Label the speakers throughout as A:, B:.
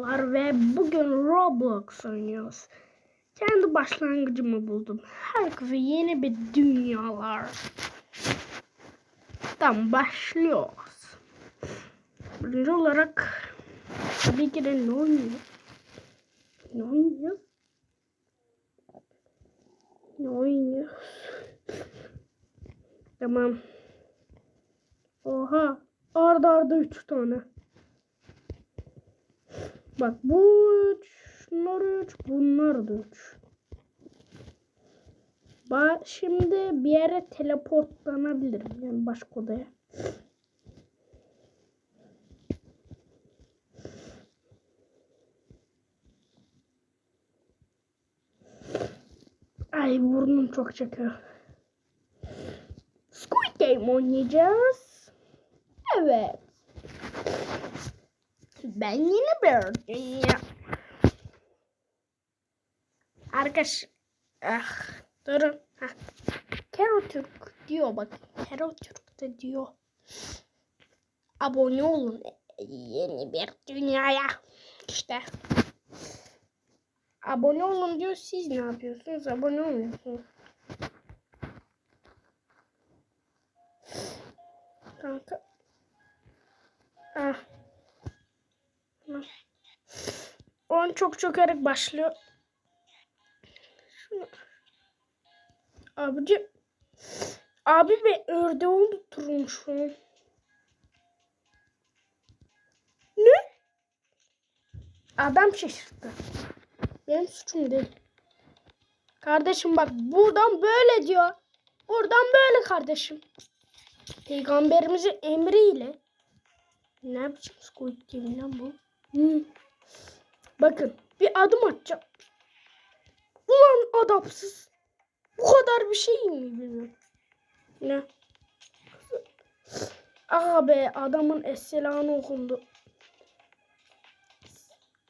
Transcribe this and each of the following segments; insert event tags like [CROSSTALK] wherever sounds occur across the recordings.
A: Merhabalar ve bugün Roblox oynuyoruz. Kendi başlangıcımı buldum. Herkese yeni bir dünyalar. Tamam başlıyoruz. Birinci olarak tabii ki de ne oynuyor? Ne oynuyor? Ne oynuyor? Tamam. Oha. Arda arda üç tane. Bak bu üç, şunlar üç, bunlar da üç. Ba şimdi bir yere teleportlanabilirim. Yani başka odaya. Ay burnum çok çekiyor. Squid Game oynayacağız. Evet. Ben yine dünya. Arkadaş. Ah, durun. Hah. Kero Türk diyor bak. Kero Türk de diyor. Abone olun yeni bir dünyaya. İşte. Abone olun diyor. Siz ne yapıyorsunuz? Abone olmuyorsunuz. Kanka. Ah. On çok çökerek başlıyor. Şunu. Abici. Abi be ördeği unutturmuşum. Ne? Adam şaşırdı. Benim suçum değil. Kardeşim bak buradan böyle diyor. Buradan böyle kardeşim. Peygamberimizin emriyle. Ne Squid Game lan bu? Bakın bir adım atacağım. Ulan adapsız. Bu kadar bir şey mi bilmiyorum. Ne? Aha be adamın esselanı okundu.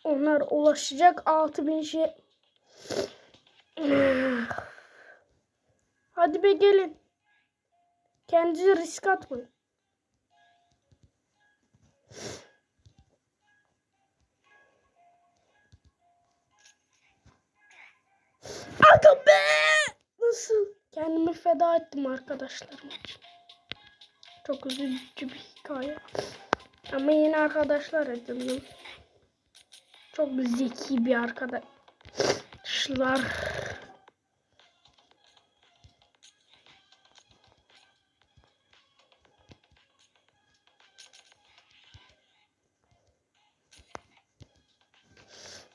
A: Onlar ulaşacak 6000 şey. Hadi be gelin. Kendinizi risk atmayın. Aga be! Nasıl? Kendimi feda ettim arkadaşlarım. Çok üzücü bir hikaye. Ama yine arkadaşlar edindim. Çok zeki bir arkadaşlar.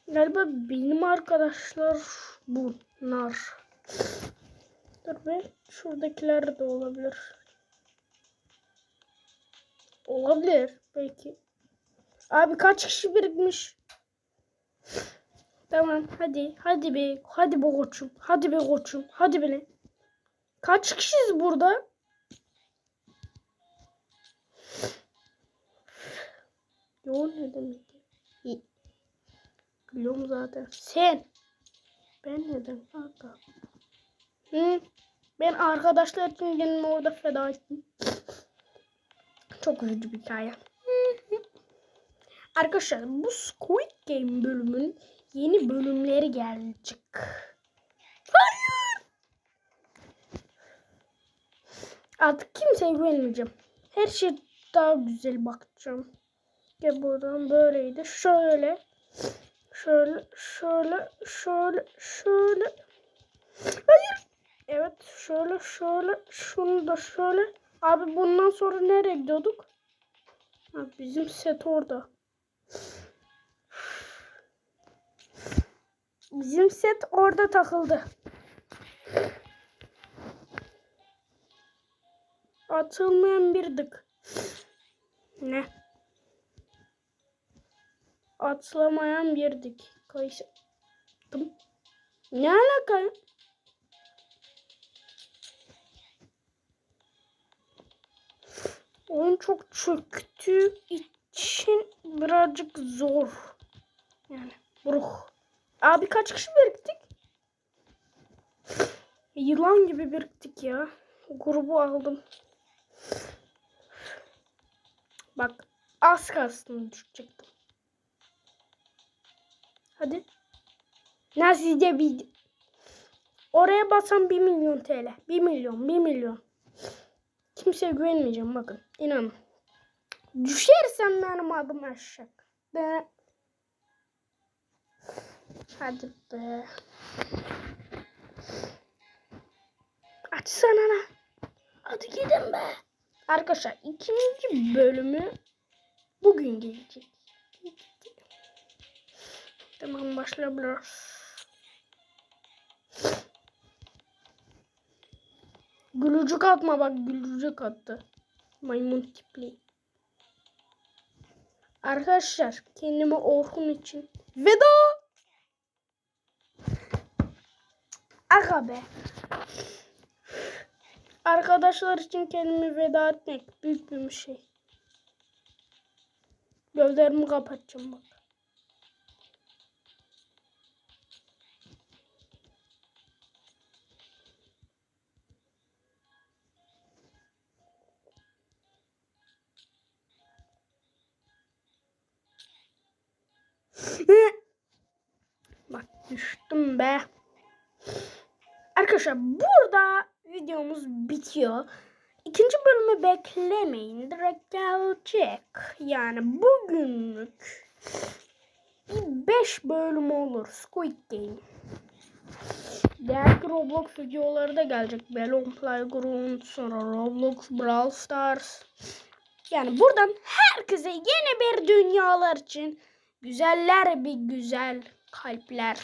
A: Galiba benim arkadaşlar bunlar. Dur be. Şuradakiler de olabilir. Olabilir. Belki. Abi kaç kişi birikmiş? Tamam hadi. Hadi be. Hadi be koçum. Hadi be koçum. Hadi be. Kaç kişiyiz burada? Yo ne demek? Biliyorum zaten. Sen. Ben neden kanka? Hı? Ben arkadaşlar için kendimi orada feda ettim. Çok üzücü bir hikaye. [LAUGHS] Arkadaşlar bu Squid Game bölümün yeni bölümleri gelecek. Hayır. Artık kimseye güvenmeyeceğim. Her şey daha güzel bakacağım. Ya buradan böyleydi. Şöyle. Şöyle, şöyle, şöyle, şöyle. Hayır. Evet, şöyle, şöyle, şunu da şöyle. Abi bundan sonra nereye gidiyorduk? Ha, bizim set orada. Bizim set orada takıldı. Atılmayan bir dık. Ne? Atlamayan bir dik. Kayısı. Ne alaka? Oyun çok çöktüğü için birazcık zor. Yani bruh. Abi kaç kişi biriktik? Yılan gibi biriktik ya. Grubu aldım. Bak az kalsın düşecektim. Hadi. Nazlıca bir Oraya basan 1 milyon TL. 1 milyon, 1 milyon. Kimseye güvenmeyeceğim bakın. İnanın. Düşersem benim adım aşağı. Be. Hadi be. Açsana lan. Hadi gidin be. Arkadaşlar ikinci bölümü bugün gelecek. Tamam başlayabiliriz. Gülücük atma bak gülücük attı. Maymun tipli. Arkadaşlar kendime Orhun için veda. Aga be. Arkadaşlar için kendimi veda etmek büyük bir şey. Gözlerimi kapatacağım. Bak düştüm be. Arkadaşlar burada videomuz bitiyor. İkinci bölümü beklemeyin. Direkt gelecek. Yani bugünlük 5 bölüm olur Squid Game. Diğer Roblox videoları da gelecek. Balloon Playground, sonra Roblox Brawl Stars. Yani buradan herkese yeni bir dünyalar için güzeller bir güzel kalpler